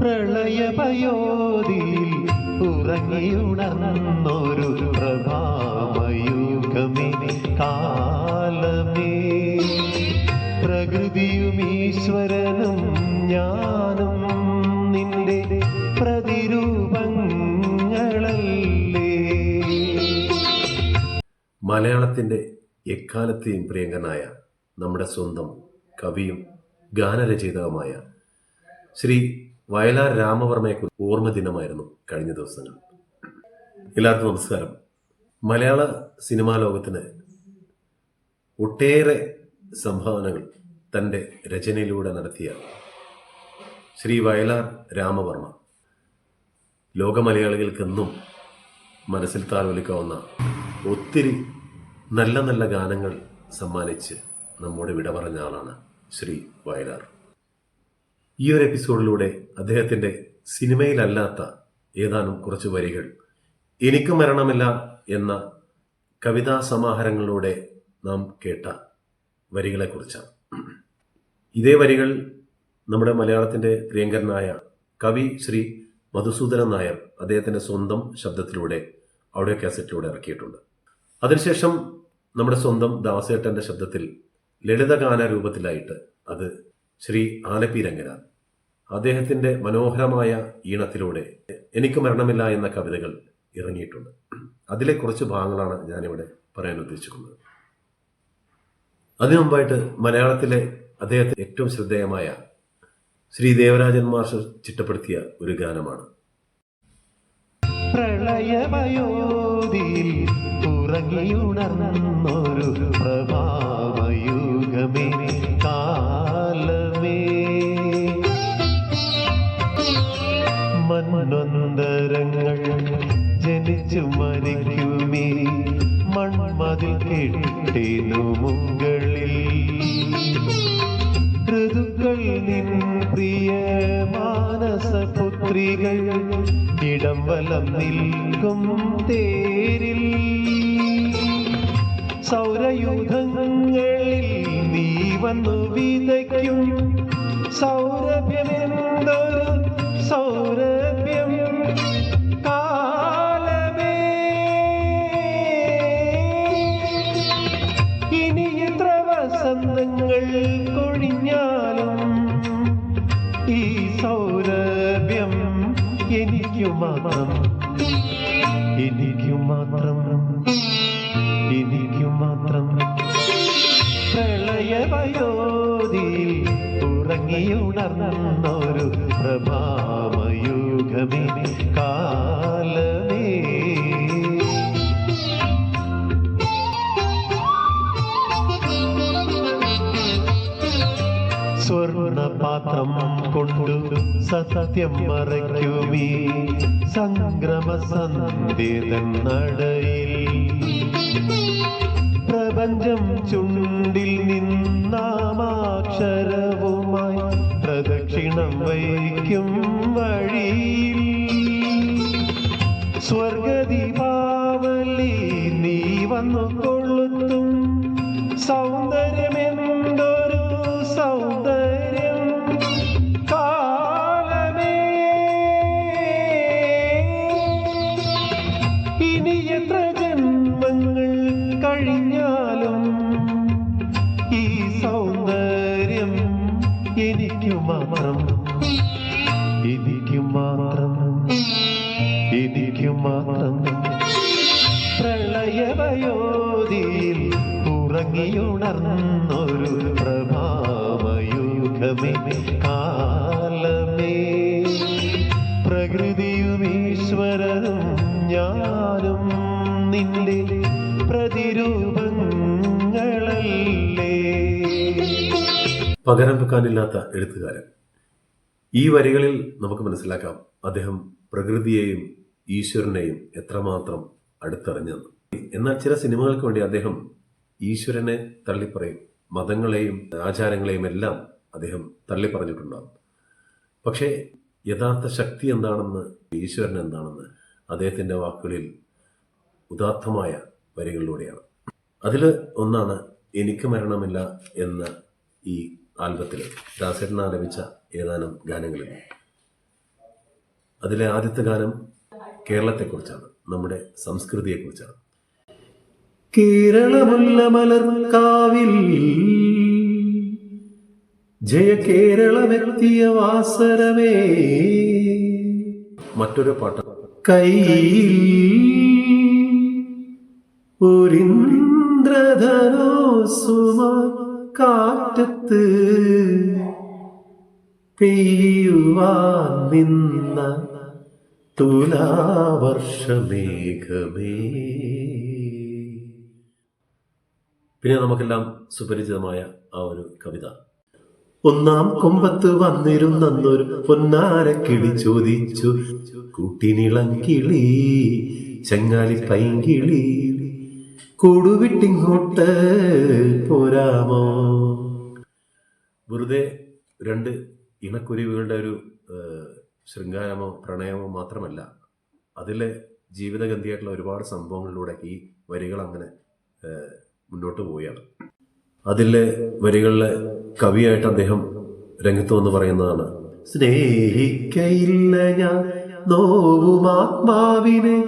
പ്രളയപയോതിയിൽ ഉറങ്ങിയുണർന്നൊരു പ്രഭാമയുഗമേ കാലമേ. പ്രകൃതിയും ഈശ്വരനും ഞാനും നിന്റെ പ്രതിരൂപങ്ങളല്ലേ. മലയാളത്തിന്റെ എക്കാലത്തെയും പ്രിയങ്കനായ നമ്മുടെ സ്വന്തം കവിയും ഗാനരചയിതാവുമായ ശ്രീ വയലാർ രാമവർമ്മയെ ഓർമ്മ ദിനമായിരുന്നു കഴിഞ്ഞ ദിവസങ്ങൾ. എല്ലാവർക്കും നമസ്കാരം. മലയാള സിനിമാ ലോകത്തിന് ഒട്ടേറെ സംഭാവനകൾ തന്റെ രചനയിലൂടെ നടത്തിയ ശ്രീ വയലാർ രാമവർമ്മ. ലോക മലയാളികൾക്കെന്നും മനസ്സിൽ താലോലിക്കാവുന്ന ഒത്തിരി നല്ല നല്ല ഗാനങ്ങൾ സമ്മാനിച്ച് നമ്മോട് വിട പറഞ്ഞ ആളാണ് ശ്രീ വയലാർ. ഈ ഒരു എപ്പിസോഡിലൂടെ അദ്ദേഹത്തിന്റെ സിനിമയിലല്ലാത്ത ഏതാനും കുറച്ച് വരികൾ എനിക്ക് മരണമില്ല എന്ന കവിതാ സമാഹാരങ്ങളിലൂടെ നാം കേട്ട വരികളെക്കുറിച്ചാണ്. ഇതേ വരികൾ നമ്മുടെ മലയാളത്തിന്റെ പ്രിയങ്കരനായ കവി ശ്രീ മധുസൂദനൻ നായർ അദ്ദേഹത്തിന്റെ സ്വന്തം ശബ്ദത്തിലൂടെ ഓഡിയോ കാസറ്റിലൂടെ ഇറക്കിയിട്ടുണ്ട്. അതിനുശേഷം നമ്മുടെ സ്വന്തം ദാസേട്ടന്റെ ശബ്ദത്തിൽ ലളിതഗാന രൂപത്തിലായിട്ട് അത് ശ്രീ ആലപ്പി രംഗനാഥ് അദ്ദേഹത്തിന്റെ മനോഹരമായ ഈണത്തിലൂടെ എനിക്ക് മരണമില്ല എന്ന കവിതകൾ ഇറങ്ങിയിട്ടുണ്ട്. അതിലെ കുറച്ച് ഭാഗങ്ങളാണ് ഞാനിവിടെ പറയാൻ ഉദ്ദേശിക്കുന്നത് അതിനു മുമ്പായിട്ട് മലയാളത്തിലെ അദ്ദേഹത്തെ ഏറ്റവും ശ്രദ്ധേയമായ ശ്രീ ദേവരാജൻ മാസ്റ്റർ ചിട്ടപ്പെടുത്തിയ ഒരു ഗാനമാണ്. പ്രളയപയോതിയിൽ ഉറങ്ങിയുണർന്നൊരു പ്രഭാമയുഗമേ മണ്ണൊന്തരങ്ങൾ ജനിച്ചു മരിക്കുമേ. മൺമതിൽ കെട്ടിനു മുകളിൽ. ഋതുക്കൾ നിൻ പ്രിയ മാനസപുത്രികൾ ഇടം വലം നിൽക്കും തേരിൽ. സൗരയൂഥങ്ങളിൽ നീ വന്നു വിതയ്ക്കും. സൗരഭ്യമെന്തൊരു സൗരഭ്യം മാത്രം. എനിക്കു മാത്രം. എനിക്കു മാത്രം. പ്രളയവയോതിയിൽ ഉറങ്ങിയുണർന്നൊരു പ്രഭാമയുഗമേ കാലമേ. സ്വർണപാത്രം കൊണ്ടു സത്യം മറയ്ക്കുമീ സംഗ്രമ നടയിൽ. പ്രപഞ്ചം ചുണ്ടിൽ നിന്നാമാക്ഷരവുമായി പ്രദക്ഷിണം വയ്ക്കും വഴിയിൽ. സ്വർഗദീപാവലി നീ വന്നു ഉറങ്ങിയുണർന്നൊരു പ്രഭാമയുഗമേ കാലമേ. പ്രകൃതിയും ഈശ്വരനും ഞാനും നിന്റെ പ്രതിരൂപങ്ങളല്ലേ. പകരം വെക്കാനില്ലാത്ത എഴുത്തുകാരൻ. ഈ വരികളിൽ നമുക്ക് മനസ്സിലാക്കാം അദ്ദേഹം പ്രകൃതിയെയും ഈശ്വരനെയും എത്രമാത്രം അടുത്തറിഞ്ഞെന്ന്. എന്നാൽ ചില സിനിമകൾക്ക് വേണ്ടി അദ്ദേഹം ഈശ്വരനെ തള്ളിപ്പറയും. മതങ്ങളെയും ആചാരങ്ങളെയും എല്ലാം അദ്ദേഹം തള്ളിപ്പറഞ്ഞിട്ടുണ്ടാകും പക്ഷേ യഥാർത്ഥ ശക്തി എന്താണെന്ന് ഈശ്വരൻ എന്താണെന്ന് അദ്ദേഹത്തിന്റെ വാക്കുകളിൽ ഉദാത്തമായ വരികളിലൂടെയാണ്. അതിൽ ഒന്നാണ് എനിക്ക് മരണമില്ല എന്ന ഈ ആൽബത്തിൽ ദാസേട്ടൻ ആലപിച്ച ഏതാനും ഗാനങ്ങളിൽ. അതിലെ ആദ്യത്തെ ഗാനം കേരളത്തെക്കുറിച്ചാണ് നമ്മുടെ സംസ്കൃതിയെക്കുറിച്ചാണ്. കേരളമുല്ല മലർക്കാവിൽ ജയ കേരളമെത്തിയ വാസരമേ. മറ്റൊരു പാട്ട്. കയ്യിൽ ഒരിന്ദ്രധനോസുമ കാറ്റത്ത് പെയ്യുവാൻ നിന്ന തുലാവർഷമേഘമേ. പിന്നെ നമുക്കെല്ലാം സുപരിചിതമായ ആ ഒരു കവിത. ഒന്നാം കൊമ്പത്ത് വന്നിരുന്നൊരു പൊന്നാര കിളി ചോദിച്ചു കൂട്ടിനിളം കിളി ചങ്ങാലി പൈങ്കിളി കൂടുവിട്ടിങ്ങോട്ട് പോരാമോ? വെറുതെ രണ്ട് ഇണക്കുരുവികളുടെ ഒരു ശൃംഗാരമോ പ്രണയമോ മാത്രമല്ല അതിലെ ജീവിതഗന്ധിയായിട്ടുള്ള ഒരുപാട് സംഭവങ്ങളിലൂടെ ഈ വരികൾ അങ്ങനെ മുന്നോട്ട് പോവുകയാണ്. അതിലെ വരികളിലെ കവിയായിട്ട് അദ്ദേഹം രംഗത്ത് വന്ന് പറയുന്നതാണ് സ്നേഹിക്കയില്ല ഞാൻ നോവുമാത്മാവിനെ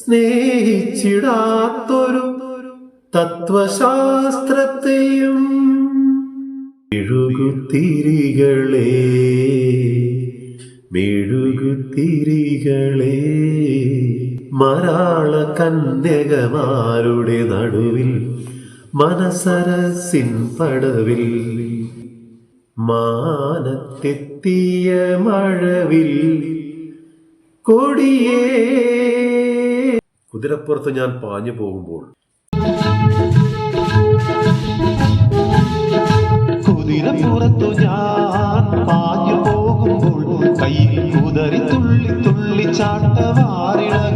സ്നേഹിച്ചിടാത്തൊരു തത്വശാസ്ത്രത്തെയും മെഴുകുത്തിരികളെ മെഴുകുത്തിരികളെ മരാള കന്യകമാരുടെ നടുവിൽ മനസരസിൻ പടവിൽ. മാനത്തെത്തിയ മഴവിൽ. കൊടിയേ. കുതിരപ്പുറത്ത് ഞാൻ പാഞ്ഞു പോകുമ്പോൾ. കുതിരപ്പുറത്തു ഞാൻ പാഞ്ഞു പോകുമ്പോൾ കയ്യിൽ കുതറി തുള്ളി തുള്ളി ചാട്ടവാറിളകുമ്പോൾ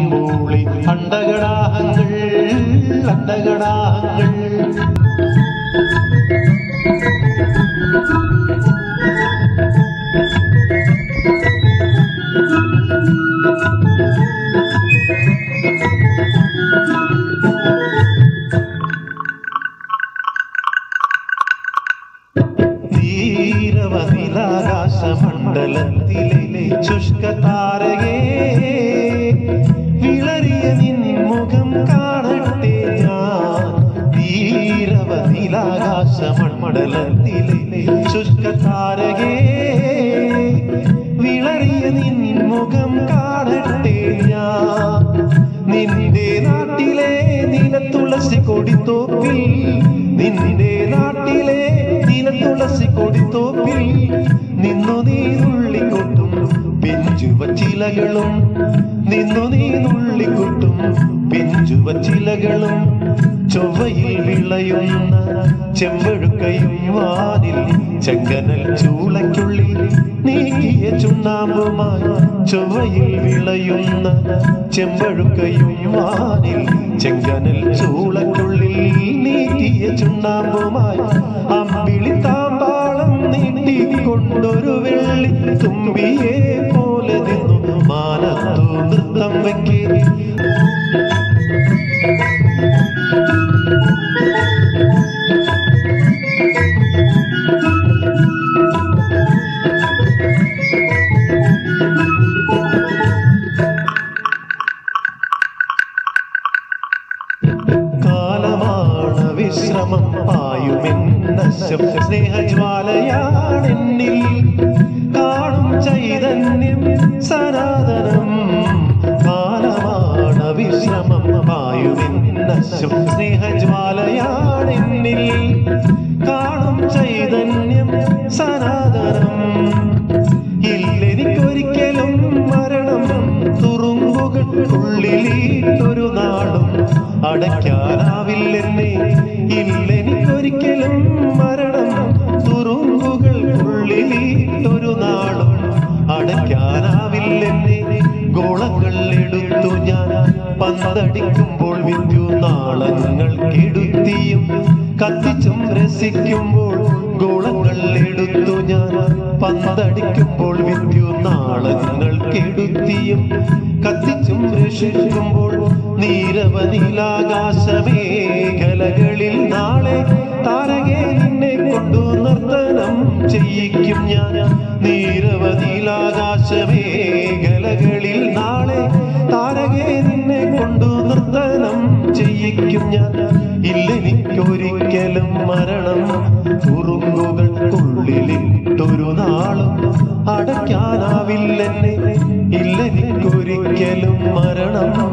മതിയുമ്പോളി അണ്ടകടാഹങ്ങൾ അണ്ടകടാഹങ്ങൾ നീരവനിലാകാശമണ്ഡലത്തിലെ ശുഷ്കതാരകേ നീരവനിലാകാശമണ്ഡലത്തിലെ ശുഷ്കതാരകേ വിളറിയ നിൻ മുഖം കാണട്ടെ ഞാൻ. നിന്റെ നാട്ടിലെ നീലത്തുളസി കൊടിത്തോപ്പിൽ നിന്റെ നാട്ടിലെ നീലത്തുളസി കൊടിത്തോപ്പിൽ നിന്നു നീ നുള്ളിക്കൊട്ടും പിഞ്ചുവച്ചിലകളും നിന്നു നീ നുള്ളിക്കൊട്ടും പിഞ്ചുവച്ചിലകളും ചൊവ്വയിൽ വിളയുന്ന ചെമ്പഴുക്കയും വാതിൽ ചെങ്കനൽ ചൂളയ്ക്കുള്ളിൽ നീക്കിയ ചുണ്ണാമ്പുമായി ചൊവ്വയിൽ വിളയുന്ന ചെമ്പഴുക്കയും വാനിൽ ചെങ്കനൽ ചൂളയ്ക്കുള്ളിൽ നീക്കിയ ചുണ്ണാമ്പുമായി അമ്പിളി താമ്പാളം നീട്ടിക്കൊണ്ടൊരു വെള്ളി തുമ്പിയെ പോലെ നിന്നു. മാനത്തു നൃത്തം വെക്കേ വിശ്രമം പായുമെന്ന സ്നേഹജ്വാലയാണെന്നിൽ കാണും ചൈതന്യം സനാതനം. ഇല്ലെനിക്കൊരിക്കലും മരണം തുറുങ്കുകൾ ഉള്ളിലീട്ടൊരു നാളും അടയ്ക്കാനാവില്ലെന്നേ. ഇല്ലെനിക്കൊരിക്കലും കാതടിക്കുമ്പോൾ വിറ്റു നാളങ്ങൾ കെടുത്തിയും കത്തിച്ചും രസിക്കുമ്പോൾ ഗോളങ്ങൾ എടുത്തു ഞാൻ പന്തടിക്കുമ്പോൾ വിറ്റു നാളങ്ങൾ കെടുത്തിയും കത്തിച്ചും രക്ഷിക്കുമ്പോൾ നീരവനിലാകാശമേഖലകളിൽ നാളെ താരകെ നിന്നെ കൊണ്ടു നർത്തനം ചെയ്യിക്കും ഞാൻ. നീരവനിലാകാശമേ തുറുങ്കുകൾക്കുള്ളിലിട്ടൊരു ഞാൻ. ഇല്ലെനിക്കൊരിക്കലും മരണം. തുറുങ്കുകൾക്കുള്ളിലിട്ടൊരു നാളും അടയ്ക്കാനാവില്ലെന്നെ. ഇല്ലെനിക്കൊരിക്കലും മരണം.